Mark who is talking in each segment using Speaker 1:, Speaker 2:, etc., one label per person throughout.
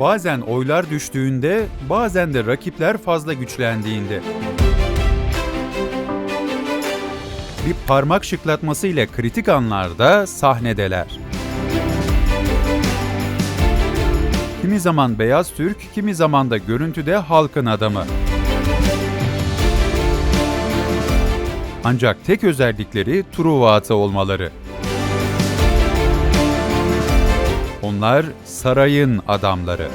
Speaker 1: Bazen oylar düştüğünde, bazen de rakipler fazla güçlendiğinde. Bir parmak şıklatması ile kritik anlarda sahnedeler. Kimi zaman beyaz Türk, kimi zaman da görüntüde halkın adamı. Ancak tek özellikleri Truva atı olmaları. Onlar sarayın adamları.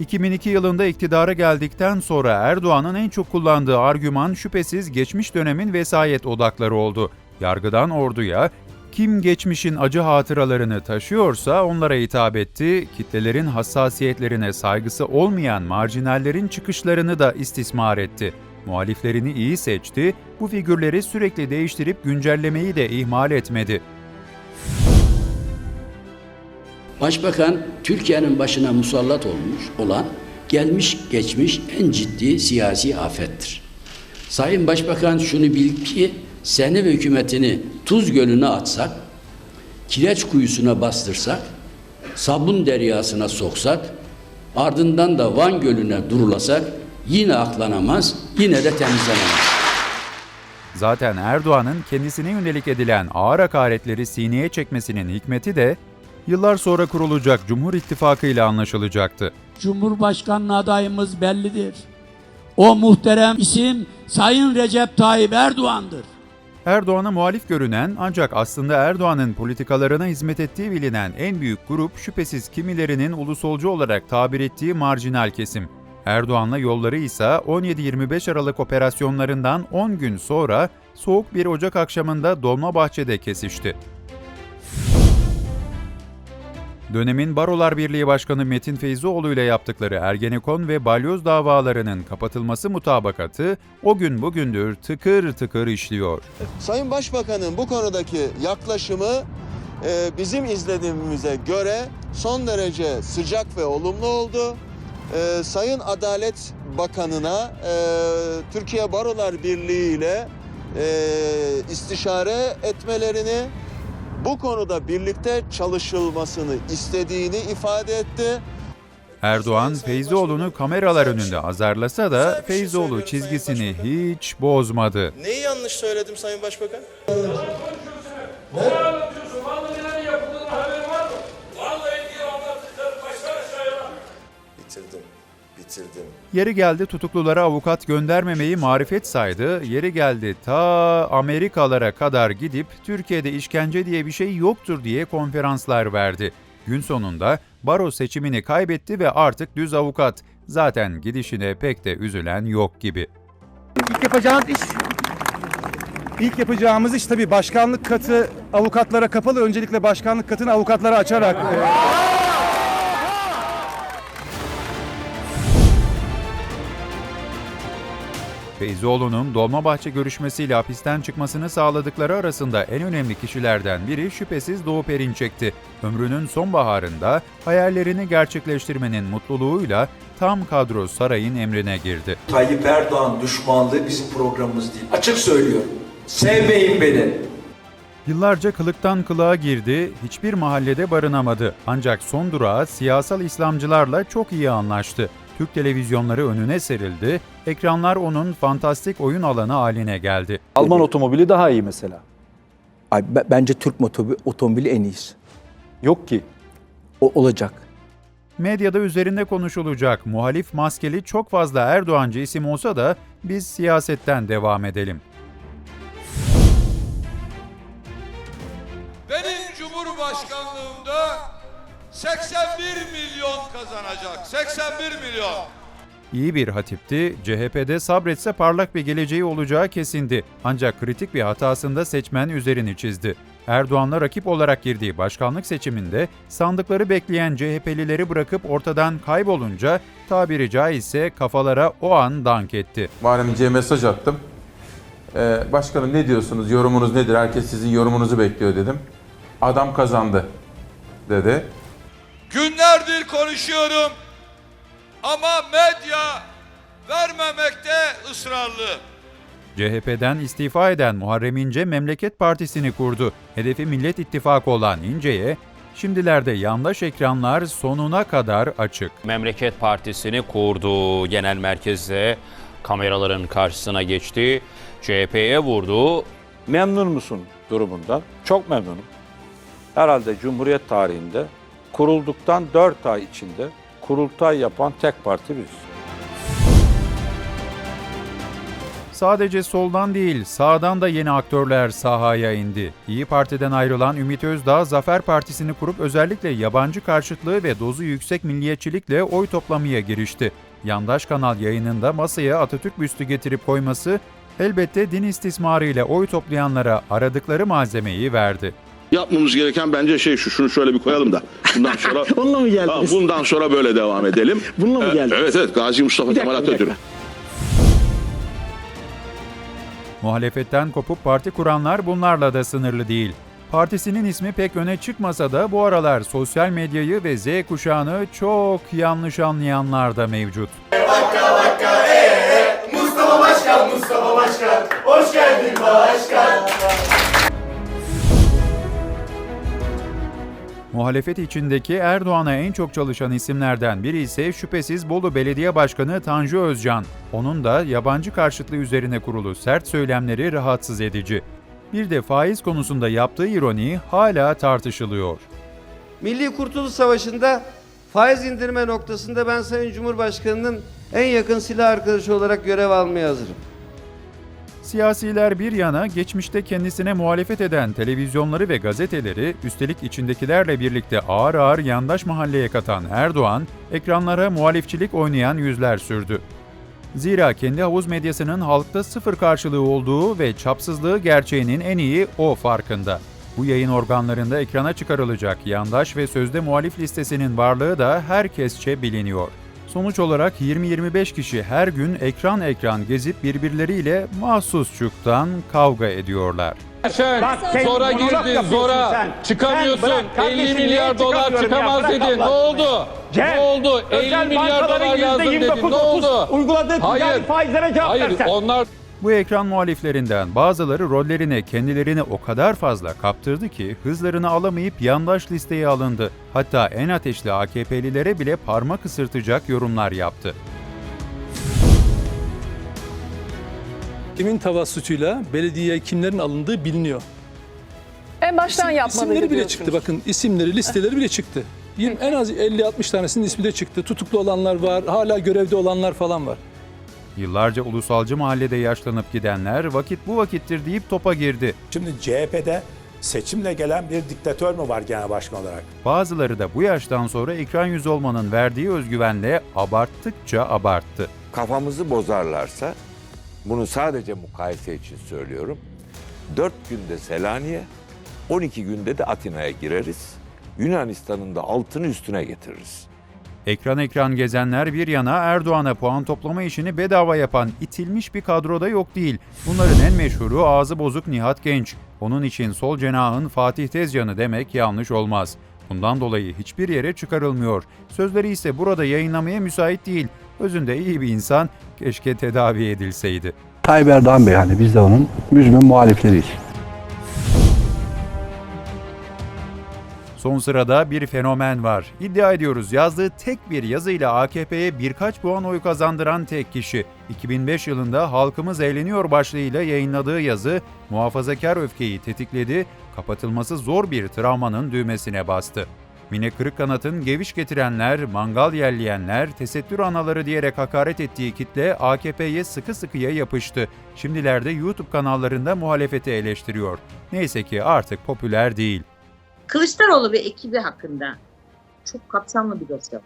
Speaker 1: 2002 yılında iktidara geldikten sonra Erdoğan'ın en çok kullandığı argüman şüphesiz geçmiş dönemin vesayet odakları oldu. Yargıdan orduya, kim geçmişin acı hatıralarını taşıyorsa onlara hitap etti, kitlelerin hassasiyetlerine saygısı olmayan marjinallerin çıkışlarını da istismar etti. Muhaliflerini iyi seçti, bu figürleri sürekli değiştirip güncellemeyi de ihmal etmedi.
Speaker 2: Başbakan Türkiye'nin başına musallat olmuş olan gelmiş geçmiş en ciddi siyasi afettir. Sayın Başbakan şunu bil ki seni ve hükümetini tuz gölüne atsak, kireç kuyusuna bastırsak, sabun deryasına soksak, ardından da Van Gölü'ne durulasak yine aklanamaz, yine de temizlenemez.
Speaker 1: Zaten Erdoğan'ın kendisine yönelik edilen ağır hakaretleri sineye çekmesinin hikmeti de yıllar sonra kurulacak Cumhur İttifakı ile anlaşılacaktı.
Speaker 3: Cumhurbaşkanlığı adayımız bellidir. O muhterem isim Sayın Recep Tayyip Erdoğan'dır.
Speaker 1: Erdoğan'a muhalif görünen ancak aslında Erdoğan'ın politikalarına hizmet ettiği bilinen en büyük grup şüphesiz kimilerinin ulusolcu olarak tabir ettiği marjinal kesim. Erdoğan'la yolları ise 17-25 Aralık operasyonlarından 10 gün sonra soğuk bir Ocak akşamında Dolmabahçe'de kesişti. Dönemin Barolar Birliği Başkanı Metin Feyzioğlu ile yaptıkları Ergenekon ve Balyoz davalarının kapatılması mutabakatı o gün bugündür tıkır tıkır işliyor.
Speaker 4: Sayın Başbakan'ın bu konudaki yaklaşımı e, bizim izlediğimize göre son derece sıcak ve olumlu oldu. E, Sayın Adalet Bakanı'na e, Türkiye Barolar Birliği ile istişare etmelerini, bu konuda birlikte çalışılmasını istediğini ifade etti.
Speaker 1: Erdoğan Feyzioğlu'nu kameralar önünde azarlasa da Feyzioğlu çizgisini hiç bozmadı.
Speaker 5: Neyi yanlış söyledim Sayın Başbakan?
Speaker 1: Yeri geldi tutuklulara avukat göndermemeyi marifet saydı, yeri geldi ta Amerikalara kadar gidip Türkiye'de işkence diye bir şey yoktur diye konferanslar verdi. Gün sonunda baro seçimini kaybetti ve artık düz avukat. Zaten gidişine pek de üzülen yok gibi.
Speaker 6: İlk yapacağımız iş İlk yapacağımız iş tabii başkanlık katı avukatlara kapalı. Öncelikle başkanlık katını avukatlara açarak e,
Speaker 1: Feyzioğlu'nun Dolmabahçe görüşmesiyle hapisten çıkmasını sağladıkları arasında en önemli kişilerden biri şüphesiz Doğu Perinçek'ti. Ömrünün sonbaharında hayallerini gerçekleştirmenin mutluluğuyla tam kadro sarayın emrine girdi.
Speaker 7: Tayyip Erdoğan düşmanlığı bizim programımız değil. Açık söylüyorum. Sevmeyin beni.
Speaker 1: Yıllarca kılıktan kılığa girdi, hiçbir mahallede barınamadı. Ancak son durağı siyasal İslamcılarla çok iyi anlaştı. Türk televizyonları önüne serildi, ekranlar onun fantastik oyun alanı haline geldi.
Speaker 8: Alman otomobili daha iyi mesela.
Speaker 9: Ay, be- bence Türk motobi, otomobili en iyisi.
Speaker 8: Yok ki.
Speaker 9: O olacak.
Speaker 1: Medyada üzerinde konuşulacak muhalif maskeli çok fazla Erdoğancı isim olsa da biz siyasetten devam edelim.
Speaker 10: Benim Cumhurbaşkanlığımda 81 milyon kazanacak. 81 milyon.
Speaker 1: İyi bir hatipti, CHP'de sabretse parlak bir geleceği olacağı kesindi. Ancak kritik bir hatasında seçmen üzerini çizdi. Erdoğan'la rakip olarak girdiği başkanlık seçiminde sandıkları bekleyen CHP'lileri bırakıp ortadan kaybolunca tabiri caizse kafalara o an dank etti.
Speaker 11: Muharrem mesaj attım. Ee, başkanım ne diyorsunuz, yorumunuz nedir? Herkes sizin yorumunuzu bekliyor dedim. Adam kazandı dedi.
Speaker 10: Günlerdir konuşuyorum ama medya vermemekte ısrarlı.
Speaker 1: CHP'den istifa eden Muharrem İnce Memleket Partisi'ni kurdu. Hedefi Millet İttifakı olan İnce'ye şimdilerde yandaş ekranlar sonuna kadar açık.
Speaker 12: Memleket Partisi'ni kurdu. Genel merkezde kameraların karşısına geçti. CHP'ye vurdu.
Speaker 8: Memnun musun durumundan? Çok memnunum. Herhalde Cumhuriyet tarihinde kurulduktan 4 ay içinde kurultay yapan tek parti biz.
Speaker 1: Sadece soldan değil, sağdan da yeni aktörler sahaya indi. İyi Parti'den ayrılan Ümit Özdağ, Zafer Partisi'ni kurup özellikle yabancı karşıtlığı ve dozu yüksek milliyetçilikle oy toplamaya girişti. Yandaş kanal yayınında masaya Atatürk büstü getirip koyması, elbette din istismarıyla oy toplayanlara aradıkları malzemeyi verdi.
Speaker 10: Yapmamız gereken bence şey şu. Şunu şöyle bir koyalım da. Bundan sonra
Speaker 9: Onunla mı geldiniz?
Speaker 10: bundan sonra böyle devam edelim.
Speaker 9: Bununla mı
Speaker 10: Ee,
Speaker 9: geldiniz?
Speaker 10: Evet evet Gazi Mustafa Kemal
Speaker 9: dakika, bir
Speaker 10: Atatürk.
Speaker 1: Muhalefetten kopup parti kuranlar bunlarla da sınırlı değil. Partisinin ismi pek öne çıkmasa da bu aralar sosyal medyayı ve Z kuşağını çok yanlış anlayanlar da mevcut. Muhalefet içindeki Erdoğan'a en çok çalışan isimlerden biri ise şüphesiz Bolu Belediye Başkanı Tanju Özcan. Onun da yabancı karşıtlığı üzerine kurulu sert söylemleri rahatsız edici. Bir de faiz konusunda yaptığı ironi hala tartışılıyor.
Speaker 13: Milli Kurtuluş Savaşı'nda faiz indirme noktasında ben Sayın Cumhurbaşkanı'nın en yakın silah arkadaşı olarak görev almaya hazırım.
Speaker 1: Siyasiler bir yana geçmişte kendisine muhalefet eden televizyonları ve gazeteleri üstelik içindekilerle birlikte ağır ağır yandaş mahalleye katan Erdoğan, ekranlara muhalifçilik oynayan yüzler sürdü. Zira kendi havuz medyasının halkta sıfır karşılığı olduğu ve çapsızlığı gerçeğinin en iyi o farkında. Bu yayın organlarında ekrana çıkarılacak yandaş ve sözde muhalif listesinin varlığı da herkesçe biliniyor. Sonuç olarak 20-25 kişi her gün ekran ekran gezip birbirleriyle mahsusçuktan kavga ediyorlar.
Speaker 10: Sen zora girdin zora. Çıkamıyorsun. 50 milyar dolar çıkamaz dedin. Ne oldu? Ne oldu? 50 milyar dolar lazım dedin. Ne oldu?
Speaker 9: Uyguladığı
Speaker 10: Hayır.
Speaker 9: faizlere cevap
Speaker 10: Hayır onlar
Speaker 1: Bu ekran muhaliflerinden bazıları rollerine kendilerini o kadar fazla kaptırdı ki hızlarını alamayıp yandaş listeye alındı. Hatta en ateşli AKP'lilere bile parmak ısırtacak yorumlar yaptı.
Speaker 6: Kimin tavassutuyla belediyeye kimlerin alındığı biliniyor.
Speaker 14: En baştan yapmalıydı
Speaker 6: İsimleri bile
Speaker 14: diyorsunuz.
Speaker 6: çıktı bakın isimleri listeleri bile çıktı. Yirmi- En az 50-60 tanesinin ismi de çıktı. Tutuklu olanlar var, hala görevde olanlar falan var.
Speaker 1: Yıllarca ulusalcı mahallede yaşlanıp gidenler vakit bu vakittir deyip topa girdi.
Speaker 10: Şimdi CHP'de seçimle gelen bir diktatör mü var genel başkan olarak?
Speaker 1: Bazıları da bu yaştan sonra ekran yüzü olmanın verdiği özgüvenle abarttıkça abarttı.
Speaker 5: Kafamızı bozarlarsa, bunu sadece mukayese için söylüyorum. 4 günde Selanik'e, 12 günde de Atina'ya gireriz. Yunanistan'ın da altını üstüne getiririz.
Speaker 1: Ekran ekran gezenler bir yana Erdoğan'a puan toplama işini bedava yapan itilmiş bir kadroda yok değil. Bunların en meşhuru ağzı bozuk Nihat Genç. Onun için sol cenahın Fatih Tezcan'ı demek yanlış olmaz. Bundan dolayı hiçbir yere çıkarılmıyor. Sözleri ise burada yayınlamaya müsait değil. Özünde iyi bir insan, keşke tedavi edilseydi.
Speaker 9: Tayyip Erdoğan Bey hani biz de onun müzmin muhalifleriyiz.
Speaker 1: Son sırada bir fenomen var. İddia ediyoruz yazdığı tek bir yazıyla AKP'ye birkaç puan oy kazandıran tek kişi. 2005 yılında Halkımız Eğleniyor başlığıyla yayınladığı yazı muhafazakar öfkeyi tetikledi, kapatılması zor bir travmanın düğmesine bastı. Mine Kırıkkanat'ın geviş getirenler, mangal yerleyenler, tesettür anaları diyerek hakaret ettiği kitle AKP'ye sıkı sıkıya yapıştı. Şimdilerde YouTube kanallarında muhalefeti eleştiriyor. Neyse ki artık popüler değil.
Speaker 14: Kılıçdaroğlu ve ekibi hakkında çok kapsamlı bir dosya var.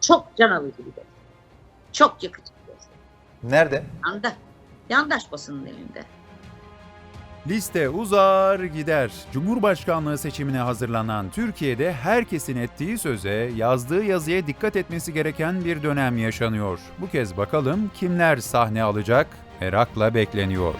Speaker 14: Çok can alıcı bir dosya. Çok yakıcı bir dosya.
Speaker 5: Nerede?
Speaker 14: Yanda. Yandaş basının elinde.
Speaker 1: Liste uzar gider. Cumhurbaşkanlığı seçimine hazırlanan Türkiye'de herkesin ettiği söze, yazdığı yazıya dikkat etmesi gereken bir dönem yaşanıyor. Bu kez bakalım kimler sahne alacak? Merakla bekleniyor.